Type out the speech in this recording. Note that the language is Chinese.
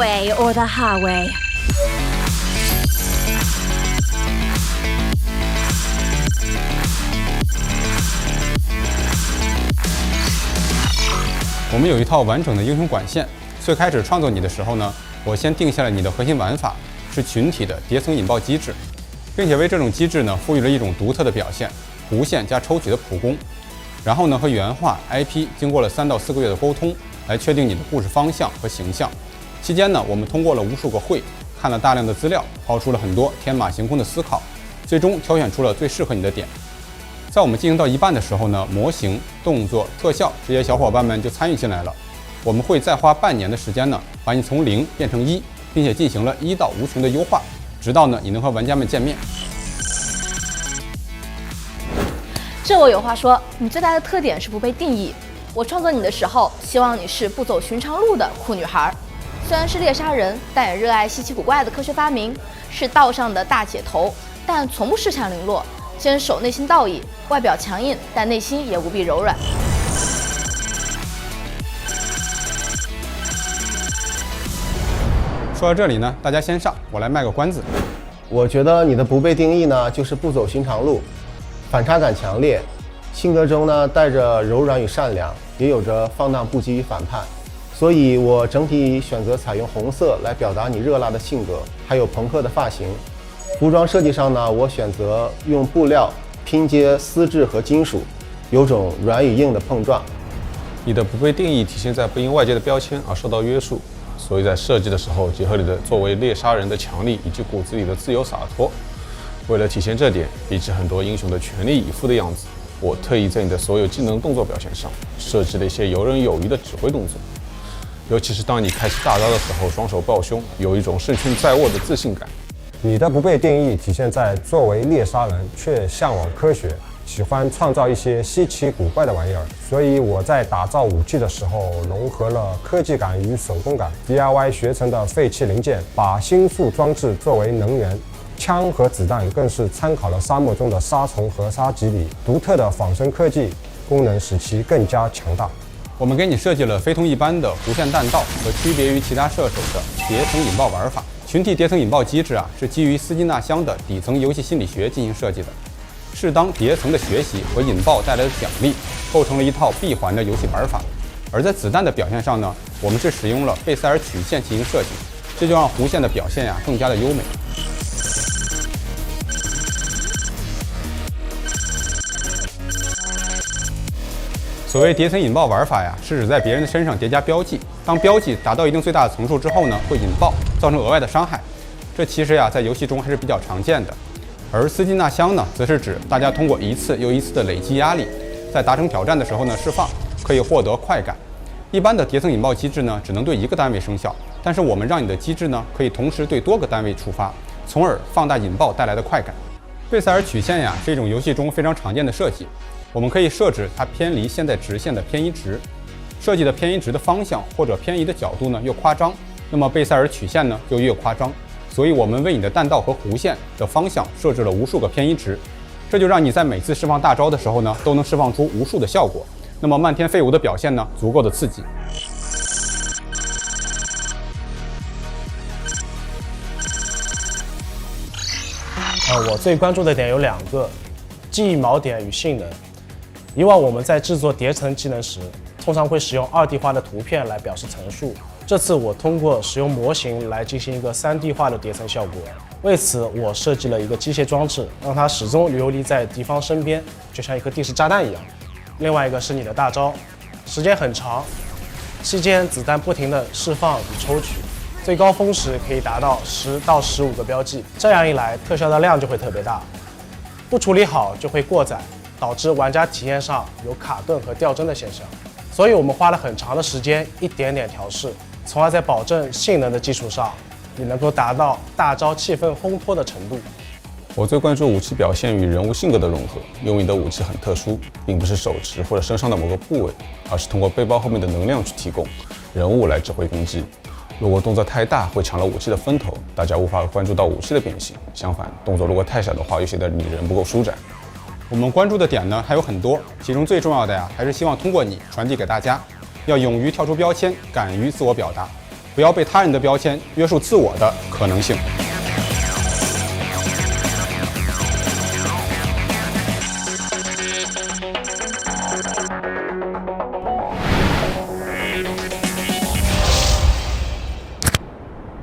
way or the highway. 我们有一套完整的英雄管线。最开始创作你的时候呢，我先定下了你的核心玩法是群体的叠层引爆机制，并且为这种机制呢赋予了一种独特的表现——弧线加抽取的普攻。然后呢，和原画 IP 经过了三到四个月的沟通，来确定你的故事方向和形象。期间呢，我们通过了无数个会，看了大量的资料，抛出了很多天马行空的思考，最终挑选出了最适合你的点。在我们进行到一半的时候呢，模型、动作、特效这些小伙伴们就参与进来了。我们会再花半年的时间呢，把你从零变成一，并且进行了一到无穷的优化，直到呢你能和玩家们见面。这我有话说，你最大的特点是不被定义。我创作你的时候，希望你是不走寻常路的酷女孩。虽然是猎杀人，但也热爱稀奇古怪的科学发明，是道上的大姐头，但从不恃强凌弱，坚守内心道义。外表强硬，但内心也无比柔软。说到这里呢，大家先上，我来卖个关子。我觉得你的不被定义呢，就是不走寻常路，反差感强烈，性格中呢带着柔软与善良，也有着放荡不羁与反叛。所以我整体选择采用红色来表达你热辣的性格，还有朋克的发型。服装设计上呢，我选择用布料拼接丝质和金属，有种软与硬的碰撞。你的不被定义体现在不因外界的标签而受到约束。所以在设计的时候，结合你的作为猎杀人的强力以及骨子里的自由洒脱。为了体现这点，比起很多英雄的全力以赴的样子，我特意在你的所有技能动作表现上设计了一些游刃有余的指挥动作。尤其是当你开启大招的时候，双手抱胸，有一种胜券在握的自信感。你的不被定义体现在作为猎杀人却向往科学。喜欢创造一些稀奇古怪的玩意儿，所以我在打造武器的时候融合了科技感与手工感。DIY 学成的废弃零件，把星宿装置作为能源，枪和子弹更是参考了沙漠中的沙虫和沙棘里。独特的仿生科技功能使其更加强大。我们给你设计了非同一般的弧线弹道和区别于其他射手的叠层引爆玩法。群体叠层引爆机制啊，是基于斯金纳箱的底层游戏心理学进行设计的。适当叠层的学习和引爆带来的奖励，构成了一套闭环的游戏玩法。而在子弹的表现上呢，我们是使用了贝塞尔曲线进行设计，这就让弧线的表现呀更加的优美。所谓叠层引爆玩法呀，是指在别人的身上叠加标记，当标记达到一定最大的层数之后呢，会引爆，造成额外的伤害。这其实呀，在游戏中还是比较常见的。而斯金纳箱呢，则是指大家通过一次又一次的累积压力，在达成挑战的时候呢释放，可以获得快感。一般的叠层引爆机制呢，只能对一个单位生效，但是我们让你的机制呢，可以同时对多个单位触发，从而放大引爆带来的快感。贝塞尔曲线呀，是一种游戏中非常常见的设计，我们可以设置它偏离现在直线的偏移值，设计的偏移值的方向或者偏移的角度呢越夸张，那么贝塞尔曲线呢就越夸张。所以，我们为你的弹道和弧线的方向设置了无数个偏移值，这就让你在每次释放大招的时候呢，都能释放出无数的效果。那么漫天飞舞的表现呢，足够的刺激。呃，我最关注的点有两个：记忆锚点与性能。以往我们在制作叠层技能时，通常会使用二 D 化的图片来表示层数。这次我通过使用模型来进行一个 3D 化的叠层效果。为此，我设计了一个机械装置，让它始终游离在敌方身边，就像一颗定时炸弹一样。另外一个是你的大招，时间很长，期间子弹不停的释放与抽取，最高峰时可以达到十到十五个标记。这样一来，特效的量就会特别大，不处理好就会过载，导致玩家体验上有卡顿和掉帧的现象。所以我们花了很长的时间，一点点调试。从而在保证性能的基础上，你能够达到大招气氛烘托的程度。我最关注武器表现与人物性格的融合。因为你的武器很特殊，并不是手持或者身上的某个部位，而是通过背包后面的能量去提供人物来指挥攻击。如果动作太大，会抢了武器的风头，大家无法关注到武器的变形。相反，动作如果太小的话，又显得你人不够舒展。我们关注的点呢还有很多，其中最重要的呀，还是希望通过你传递给大家。要勇于跳出标签，敢于自我表达，不要被他人的标签约束自我的可能性。